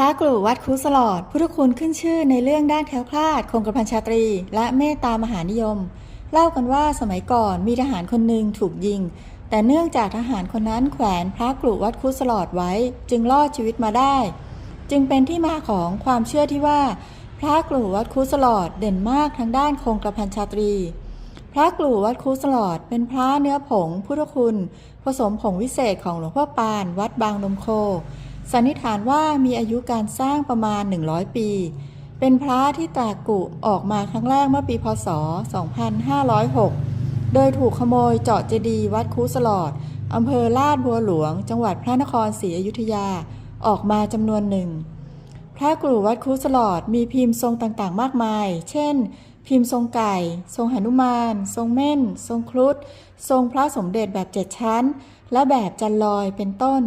ระกลุ่วัดคุสลอด พุทธคุณขึ้นชื่อในเรื่องด้านแคล้วคลาด คงกระพันชาตรี และเมตตามหานิยม เล่ากันว่าสมัยก่อนมีทหารคนหนึ่งถูกยิง แต่เนื่องจากทหารคนนั้นแขวนพระกลุ่วัดคุสลอดไว้ จึงรอดชีวิตมาได้ จึงเป็นที่มาของความเชื่อที่ว่า พระกลุ่วัดคุสลอดเด่นมากทางด้านคงกระพันชาตรี พระกลุ่วัดครูสลอดเป็นพระเนื้อผงพุทธคุณ ผสมผงวิเศษของหลวงพ่อปาน วัดบางนมโค สันนิษฐานว่ามีอายุการสร้างประมาณ 100 ปี เป็นพระที่แตกกุออกมาครั้งแรกเมื่อปีพศ 2506 โดยถูกขโมยเจาะเจดีย์วัดคูสลอดอำเภอลาดบัวหลวง จังหวัดพระนครศรีอยุธยาออกมาจำนวนหนึ่ง พระกรูวัดครุสลอดมีพิมพ์ทรงต่างๆ มากมาย เช่น พิมพ์ทรงไก่ ทรงหนุมาน ทรงเม่น ทรงครุฑ ทรงพระสมเด็จแบบเจ็ดชั้น และแบบจันลอยเป็นต้น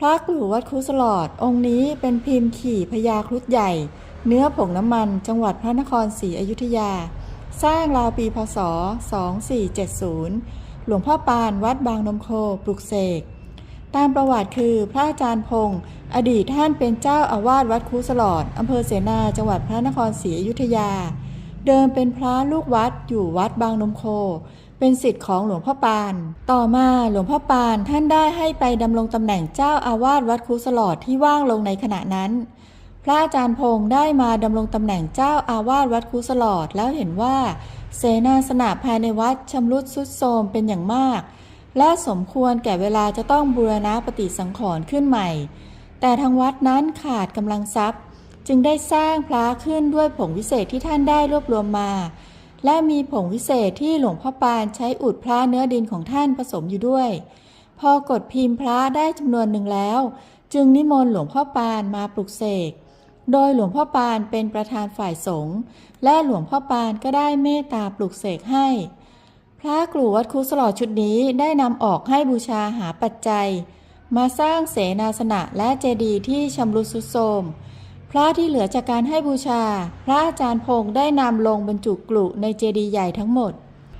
พระกรูวัดครุสลอดองค์นี้เป็นพิมพ์ขี่พญาครุฑใหญ่ เนื้อผงน้ำมันจังหวัดพระนครศรีอยุธยา สร้างราวปีพศ 2470 หลวงพ่อปานวัดบางนมโคปลุกเสก ตามประวัติคือพระอาจารย์พงศ์อดีตท่านเป็นเจ้าอาวาสวัดคูสลอดอำเภอเสนาจังหวัดพระนครศรีอยุธยา เดิมเป็นพระลูกวัดอยู่วัดบางนมโค เป็นสิทธิ์ของหลวงพ่อปาน ต่อมาหลวงพ่อปานท่านได้ให้ไปดำรงตำแหน่งเจ้าอาวาสวัดคูสลอดที่ว่างลงในขณะนั้น พระอาจารย์พงศ์ได้มาดำรงตำแหน่งเจ้าอาวาสวัดคูสลอดแล้วเห็นว่า เสนาสนะภายในวัดชำรุดทรุดโทรมเป็นอย่างมาก และสมควรแก่เวลาจะต้องบูรณะปฏิสังขรณ์ขึ้นใหม่ แต่ทางวัดนั้นขาดกำลังทรัพย์ จึงได้สร้างพระขึ้นด้วยผงวิเศษที่ท่านได้รวบรวมมา และมีผงวิเศษที่หลวงพ่อปานใช้อุดพระเนื้อดินของท่านผสมอยู่ด้วย พอกดพิมพ์พระได้จำนวนหนึ่งแล้ว จึงนิมนต์หลวงพ่อปานมาปลุกเสก โดยหลวงพ่อปานเป็นประธานฝ่ายสงฆ์และหลวงพ่อปานก็ได้เมตตาปลุกเสกให้ พระกรูวัดคุสลอดชุดนี้ได้นำออกให้บูชาหาปัจจัย มาสร้างเสนาสนะและเจดีย์ที่ชำรุดทรุดโทรม พระที่เหลือจากการให้บูชา พระอาจารย์พงศ์ได้นำลงบรรจุกลุในเจดีย์ใหญ่ทั้งหมด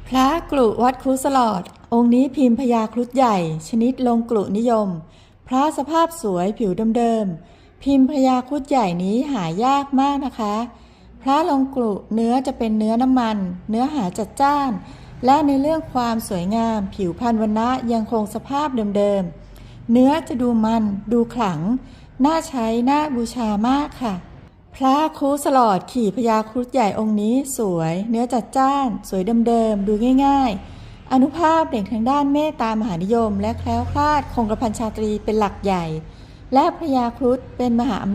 พระกลุวัดครุสลอด องค์นี้พิมพ์พญาครุฑใหญ่ ชนิดลงกลุนิยม พระสภาพสวยผิวเดิมๆพิมพ์พญาครุฑใหญ่นี้หายากมากนะคะ พระลงกลุเนื้อจะเป็นเนื้อน้ำมัน เนื้อหาจัดจ้าน และในเรื่องความสวยงาม ผิวพรรณวันนะยังคงสภาพเดิมๆเนื้อจะดูมัน ดูขลัง น่าใช้น่าบูชามากค่ะ พระครูสลอดขี่พญาครุฑใหญ่องค์นี้สวย เนื้อจัดจ้าน สวยเดิมๆ ดูง่ายๆ อนุภาพเด่นทางด้านเมตตามหานิยม และแคล้วคลาดคงกระพันชาตรีเป็นหลักใหญ่ และพญาครุฑเป็นมหาอำ